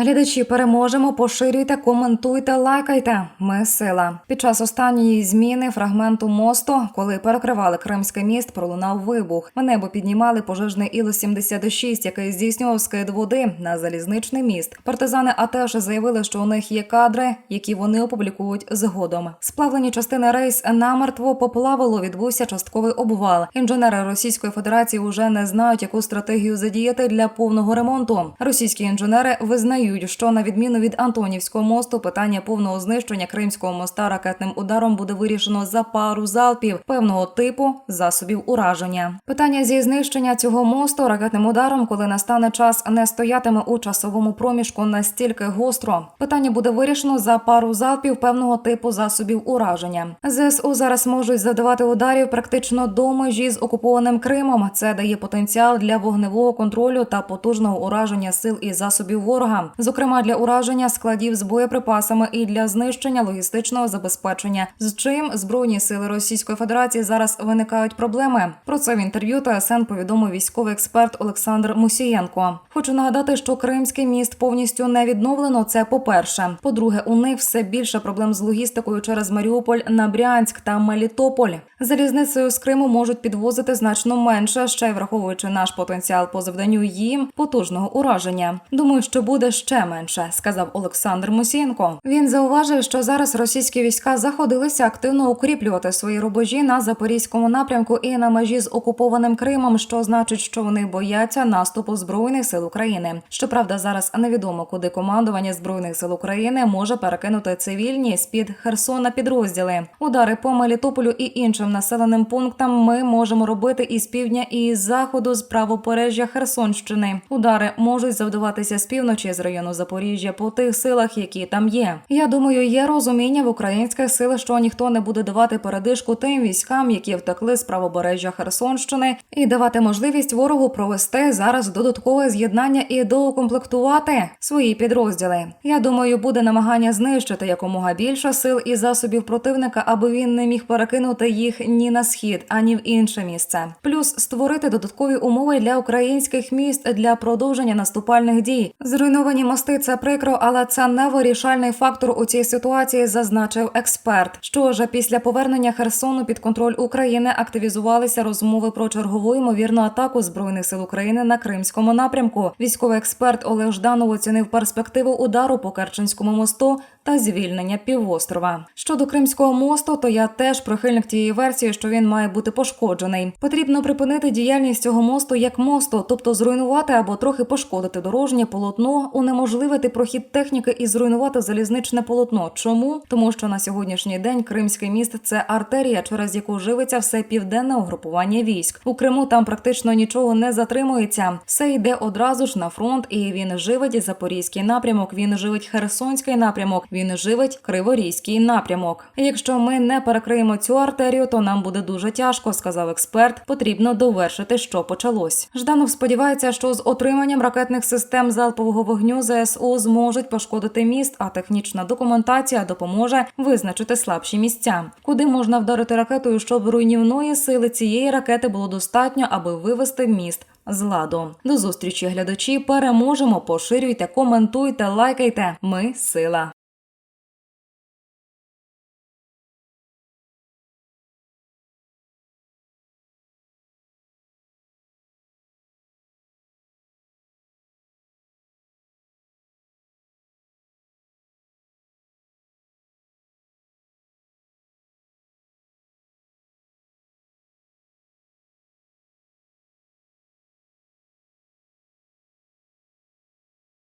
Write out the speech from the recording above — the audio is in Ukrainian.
Глядачі переможемо, поширюйте, коментуйте, лайкайте. Ми сила. Під час останньої зміни фрагменту мосту, коли перекривали Кримський міст, пролунав вибух. В небо піднімали пожежний іл 76 який здійснював скид води на залізничний міст. Партизани АТЕШ заявили, що у них є кадри, які вони опублікують згодом. Сплавлені частини рейс намертво поплавило. Відбувся частковий обвал. Інженери Російської Федерації вже не знають, яку стратегію задіяти для повного ремонту. Російські інженери визнають, що на відміну від Антонівського мосту, питання повного знищення Кримського моста ракетним ударом буде вирішено за пару залпів певного типу засобів ураження. Питання зі знищення цього мосту ракетним ударом, коли настане час, не стоятиме у часовому проміжку настільки гостро. Питання буде вирішено за пару залпів певного типу засобів ураження. ЗСУ зараз можуть завдавати ударів практично до межі з окупованим Кримом. Це дає потенціал для вогневого контролю та потужного ураження сил і засобів ворога, зокрема для ураження складів з боєприпасами і для знищення логістичного забезпечення. З чим збройні сили Російської Федерації зараз виникають проблеми. Про це в інтерв'ю ТСН повідомив військовий експерт Олександр Мусієнко. Хочу нагадати, що Кримський міст повністю не відновлено. Це по-перше. По-друге, у них все більше проблем з логістикою через Маріуполь на Брянськ та Мелітополь. Залізницею з Криму можуть підвозити значно менше, ще й враховуючи наш потенціал по завданню їм потужного ураження. Думаю, що буде ще менше, сказав Олександр Мусієнко. Він зауважив, що зараз російські війська заходилися активно укріплювати свої рубежі на запорізькому напрямку і на межі з окупованим Кримом, що значить, що вони бояться наступу збройних сил України. Щоправда, зараз невідомо, куди командування збройних сил України може перекинути цивільні з під Херсона підрозділи. Удари по Мелітополю і іншим населеним пунктам ми можемо робити із півдня і із заходу з правобережжя Херсонщини. Удари можуть завдаватися з півночі з району Запоріжжя по тих силах, які там є. Я думаю, є розуміння в українських сил, що ніхто не буде давати передишку тим військам, які втекли з правобережжя Херсонщини, і давати можливість ворогу провести зараз додаткове з'єднання і доукомплектувати свої підрозділи. Я думаю, буде намагання знищити якомога більше сил і засобів противника, аби він не міг перекинути їх ні на схід, ані в інше місце. Плюс створити додаткові умови для українських міст для продовження наступальних дій. Зруйновані мости прикро, але це не вирішальний фактор у цій ситуації, зазначив експерт. Що ж, після повернення Херсону під контроль України активізувалися розмови про чергову ймовірну атаку збройних сил України на Кримському напрямку. Військовий експерт Олег Жданов оцінив перспективу удару по Керченському мосту та звільнення півострова. Щодо Кримського мосту, то я теж прихильник тієї версії, що він має бути пошкоджений. Потрібно припинити діяльність цього мосту як мосту, тобто зруйнувати або трохи пошкодити дорожнє полотно, унеможливити прохід техніки і зруйнувати залізничне полотно. Чому? Тому що на сьогоднішній день Кримський міст це артерія, через яку живиться все південне угрупування військ. У Криму там практично нічого не затримується. Все йде одразу ж на фронт, і він живить запорізький напрямок. Він живить Херсонський напрямок. Він живить Криворізький напрямок. Якщо ми не перекриємо цю артерію, то нам буде дуже тяжко, сказав експерт. Потрібно довершити, що почалось. Жданов сподівається, що з отриманням ракетних систем залпового вогню ЗСУ зможуть пошкодити міст, а технічна документація допоможе визначити слабші місця, куди можна вдарити ракетою, щоб руйнівної сили цієї ракети було достатньо, аби вивести міст. З ладу до зустрічі глядачі переможемо. Поширюйте, коментуйте, лайкайте. Ми сила.